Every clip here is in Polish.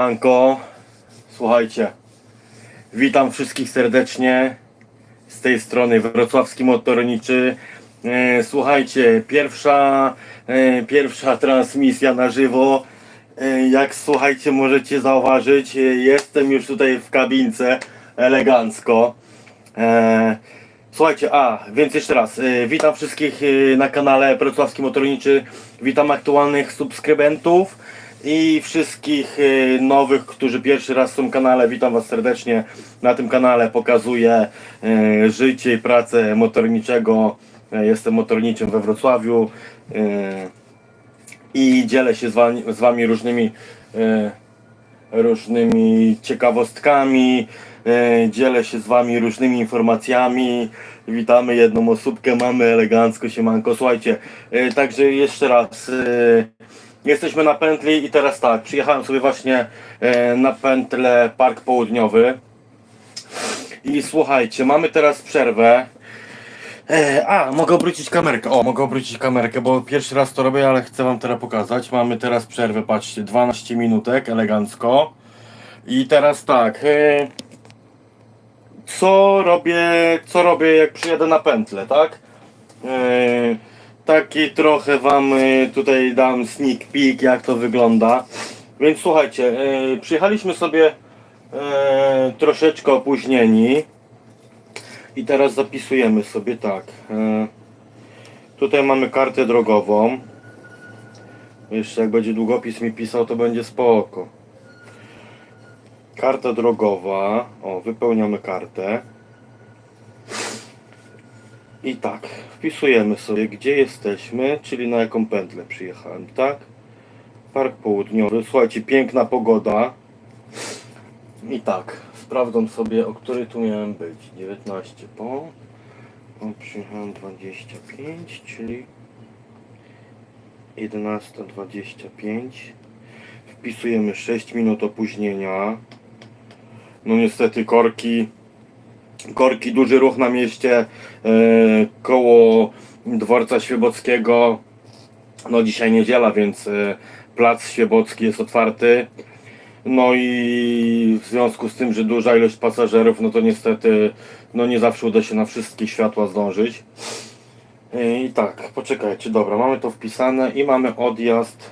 Anko, słuchajcie, witam wszystkich serdecznie z tej strony Wrocławski Motorniczy. E, Słuchajcie, pierwsza, e, pierwsza transmisja na żywo. E, Jak słuchajcie, możecie zauważyć, jestem już tutaj w kabince elegancko. Słuchajcie, a więc jeszcze raz, witam wszystkich na kanale Wrocławski Motorniczy, witam aktualnych subskrybentów i wszystkich e, nowych, którzy pierwszy raz w tym kanale, witam Was serdecznie. Na tym kanale pokazuję e, życie i pracę motorniczego, E, jestem motorniczym we Wrocławiu i dzielę się z Wami, różnymi różnymi ciekawostkami, dzielę się z Wami różnymi informacjami. Witamy jedną osóbkę, mamy elegancko, siemanko. Słuchajcie, także jeszcze raz, jesteśmy na pętli i teraz tak, przyjechałem sobie właśnie e, na pętlę Park Południowy i słuchajcie, mamy teraz przerwę. E, a, mogę obrócić kamerkę. O, mogę obrócić kamerkę, bo pierwszy raz to robię, ale chcę wam teraz pokazać. Mamy teraz przerwę, patrzcie, 12 minutek, elegancko. I teraz tak, e, co robię, co robię jak przyjadę na pętlę, tak? Taki trochę wam e, tutaj dam sneak peek, jak to wygląda. Więc słuchajcie, e, przyjechaliśmy sobie e, troszeczkę opóźnieni. I teraz zapisujemy sobie tak. Tutaj mamy kartę drogową. Jeszcze jak będzie długopis mi pisał, to będzie spoko. Karta drogowa. O, wypełniamy kartę. I tak, wpisujemy sobie, gdzie jesteśmy, czyli na jaką pętlę przyjechałem, tak? Park Południowy. Słuchajcie, piękna pogoda. I tak, sprawdzam sobie, o której tu miałem być. 19 po. O, przyjechałem 25, czyli 11.25. Wpisujemy 6 minut opóźnienia. No niestety korki. Korki, duży ruch na mieście e, koło dworca Świebockiego. No dzisiaj niedziela, więc e, plac Świebocki jest otwarty. No i w związku z tym, że duża ilość pasażerów, no to niestety no nie zawsze uda się na wszystkie światła zdążyć. I tak, poczekajcie, dobra, mamy to wpisane i mamy odjazd,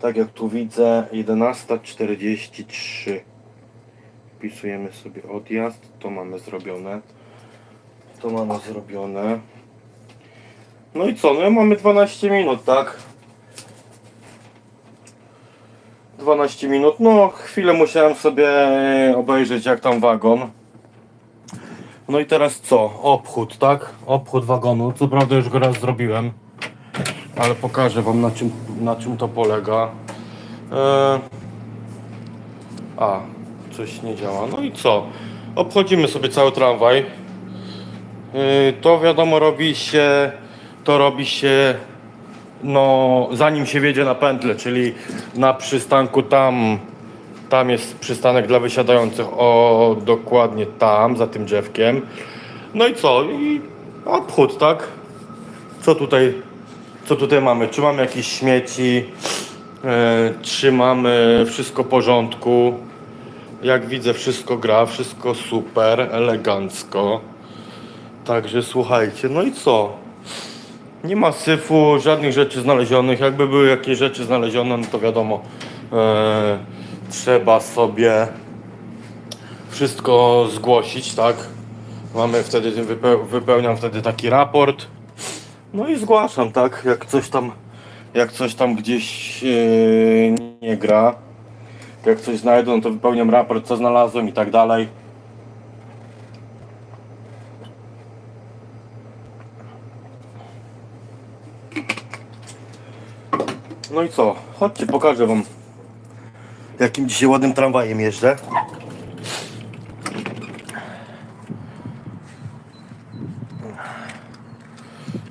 tak jak tu widzę, 11.43. Wpisujemy sobie odjazd, to mamy zrobione. To mamy zrobione. No i co, no mamy 12 minut, tak? 12 minut. No, chwilę musiałem sobie obejrzeć, jak tam wagon. No i teraz co? Obchód, tak? Obchód wagonu. Co prawda już go raz zrobiłem, ale pokażę Wam na czym, na czym to polega. E... A, coś nie działa. No i co? Obchodzimy sobie cały tramwaj. E, To wiadomo robi się, to robi się no zanim się wjedzie na pętlę, czyli na przystanku tam, tam jest przystanek dla wysiadających, o dokładnie tam, za tym drzewkiem. No i co? I obchód, tak? Co tutaj, co tutaj mamy? Czy mamy jakieś śmieci? E, czy mamy wszystko w porządku? Jak widzę, wszystko gra, wszystko super, elegancko. Także słuchajcie, no i co? Nie ma syfu, żadnych rzeczy znalezionych. Jakby były jakieś rzeczy znalezione, no to wiadomo, e, trzeba sobie wszystko zgłosić, tak? Mamy wtedy, wypeł, wypełniam wtedy taki raport. No i zgłaszam, tak? Jak coś tam, jak coś tam gdzieś e, nie gra, jak coś znajdę, no to wypełniam raport, co znalazłem i tak dalej. No i co? Chodźcie, pokażę wam jakim dzisiaj ładnym tramwajem jeżdżę.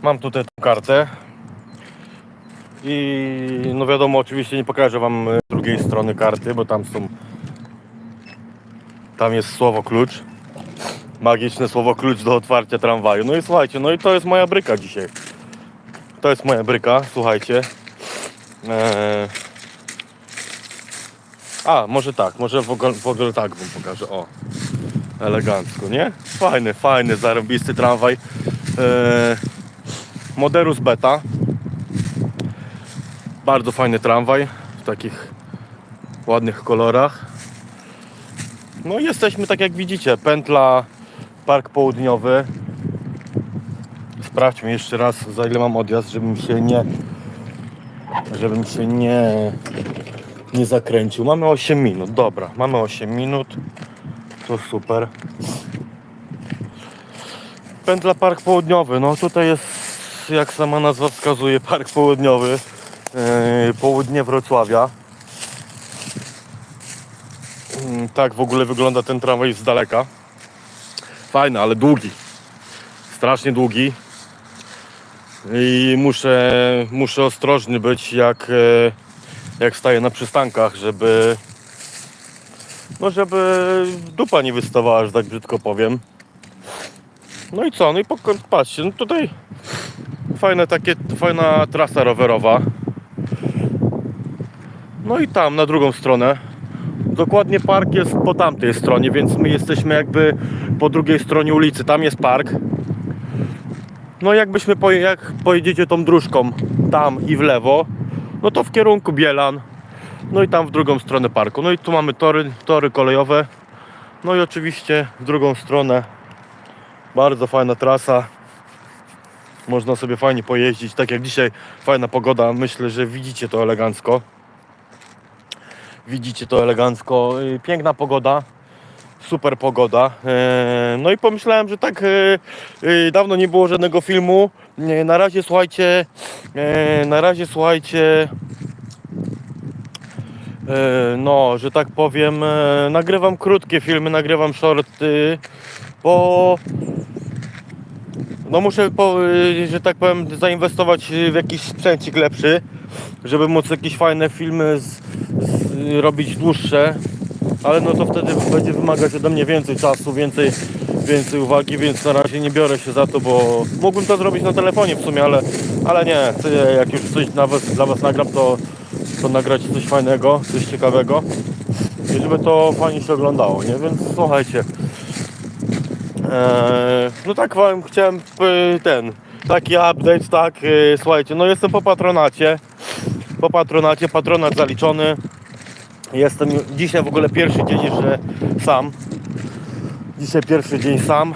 Mam tutaj tą kartę. I no wiadomo, oczywiście nie pokażę wam e, drugiej strony karty, bo tam są tam jest słowo klucz. Magiczne słowo klucz do otwarcia tramwaju. No i słuchajcie, no i to jest moja bryka dzisiaj. To jest moja bryka, słuchajcie. Eee, A, może tak, może w ogóle, w ogóle tak wam pokażę, o. Elegancko, nie? Fajny, fajny, zarobisty tramwaj. E, Moderus Beta. Bardzo fajny tramwaj w takich ładnych kolorach. No i jesteśmy tak jak widzicie, pętla Park Południowy. Sprawdźmy jeszcze raz za ile mam odjazd, żebym się nie żebym się nie nie zakręcił. Mamy 8 minut, dobra, mamy 8 minut. To super. Pętla Park Południowy, no tutaj jest jak sama nazwa wskazuje Park Południowy. Yy, południe Wrocławia. Mm, Tak w ogóle wygląda ten tramwaj z daleka. Fajny, ale długi. Strasznie długi. I muszę, muszę ostrożny być jak, e, jak staję na przystankach, żeby no żeby dupa nie wystawała, że tak brzydko powiem. No i co? No i patrzcie, no tutaj fajne takie, fajna trasa rowerowa. No i tam na drugą stronę. Dokładnie park jest po tamtej stronie, więc my jesteśmy jakby po drugiej stronie ulicy. Tam jest park. No jakbyśmy poje, jak pojedziecie tą dróżką tam i w lewo, no to w kierunku Bielan. No i tam w drugą stronę parku. No i tu mamy tory, tory kolejowe. No i oczywiście w drugą stronę bardzo fajna trasa. Można sobie fajnie pojeździć. Tak jak dzisiaj fajna pogoda. Myślę, że widzicie to elegancko. Widzicie to elegancko. Yy, Piękna pogoda. Super pogoda. Eee, No i pomyślałem, że tak e, e, dawno nie było żadnego filmu. E, Na razie słuchajcie, e, na razie słuchajcie, e, no, że tak powiem, e, nagrywam krótkie filmy, nagrywam shorty, bo no muszę, e, że tak powiem, zainwestować w jakiś sprzęcik lepszy, żeby móc jakieś fajne filmy z, robić dłuższe ale no to wtedy będzie wymagać ode mnie więcej czasu, więcej, więcej uwagi, więc na razie nie biorę się za to, bo mógłbym to zrobić na telefonie w sumie, ale, ale nie, jak już coś dla was, dla was nagram, to, to nagrać coś fajnego, coś ciekawego. I żeby to fajnie się oglądało, nie? Więc słuchajcie, eee, no tak wam chciałem e, ten, taki update, tak, e, słuchajcie, no jestem po patronacie, po patronacie, patronat zaliczony, Jestem dzisiaj w ogóle pierwszy dzień jeszcze sam. Dzisiaj pierwszy dzień sam.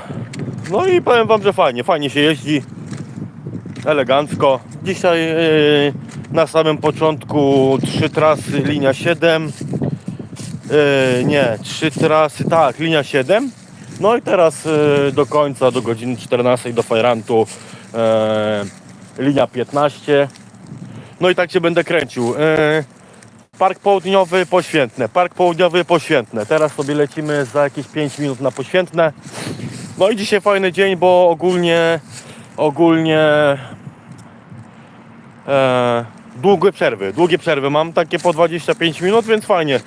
No i powiem wam, że fajnie, fajnie się jeździ. Elegancko. Dzisiaj yy, na samym początku trzy trasy, linia 7. Yy, nie, trzy trasy, tak, linia 7. No i teraz yy, do końca, do godziny 14 do Fajrantu yy, linia 15. No i tak się będę kręcił. Yy, Park Południowy Poświętne. Park Południowy Poświętne. Teraz sobie lecimy za jakieś 5 minut na Poświętne. No i dzisiaj fajny dzień, bo ogólnie ogólnie e, długie przerwy. Długie przerwy mam takie po 25 minut, więc fajnie.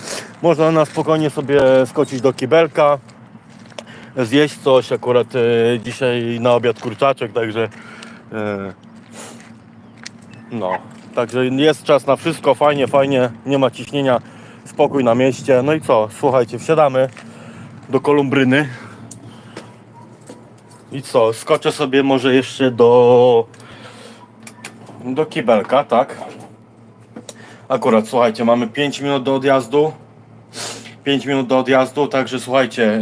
Można na spokojnie sobie skoczyć do kibelka, zjeść coś. Akurat e, dzisiaj na obiad kurczaczek, także e, no, także jest czas na wszystko, fajnie, fajnie, nie ma ciśnienia, spokój na mieście. No i co, słuchajcie, wsiadamy do Kolumbryny. I co, skoczę sobie może jeszcze do do kibelka, tak? Akurat, słuchajcie, mamy 5 minut do odjazdu. 5 minut do odjazdu, także słuchajcie,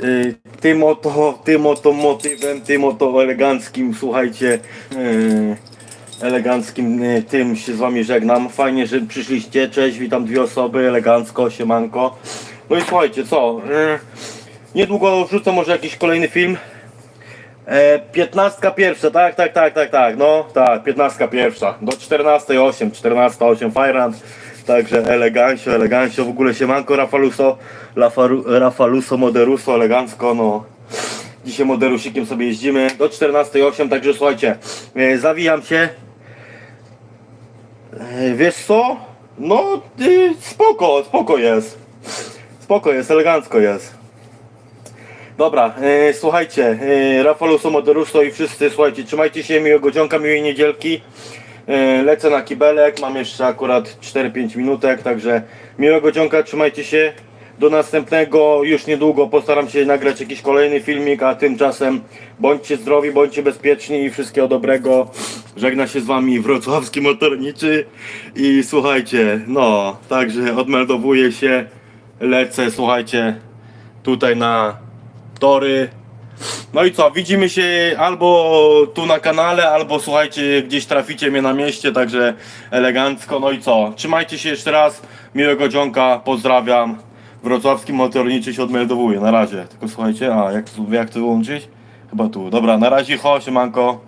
yy, yy, tym oto, tym oto motywem, tym oto eleganckim, słuchajcie, yy, eleganckim y, tym się z wami żegnam. Fajnie, że przyszliście. Cześć, witam dwie osoby, elegancko, siemanko. No i słuchajcie, co? y, Niedługo wrzucę może jakiś kolejny film. E, 15 pierwsza, tak, tak, tak, tak, tak, no, tak, 15 pierwsza. Do 14.08, 14.08 Fajrant. Także elegancio, elegancio, w ogóle siemanko Rafaluso, Lafaru, Rafaluso, Moderuso, elegancko, no. Dzisiaj Moderusikiem sobie jeździmy do 14.08, także słuchajcie, e, zawijam się. E, Wiesz co? No, spoko, spoko jest. Spoko jest, elegancko jest. Dobra, e, słuchajcie, e, Rafalu Somoderusto i wszyscy, słuchajcie, trzymajcie się, miłego dzionka, miłej niedzielki. e, lecę na kibelek, mam jeszcze akurat 4-5 minutek, także miłego dzionka, trzymajcie się. Do następnego, już niedługo postaram się nagrać jakiś kolejny filmik, a tymczasem bądźcie zdrowi, bądźcie bezpieczni i wszystkiego dobrego. Żegna się z wami wrocławski motorniczy i słuchajcie, no, także odmeldowuję się, lecę, słuchajcie, tutaj na tory. No i co, widzimy się albo tu na kanale, albo słuchajcie, gdzieś traficie mnie na mieście, także elegancko. No i co, trzymajcie się jeszcze raz, miłego dzionka, pozdrawiam. Wrocławski motorniczy się odmeldowuje, na razie. Tylko słuchajcie, a jak, tu- jak to wyłączyć? Chyba tu. Dobra, na razie, ho, siemanko.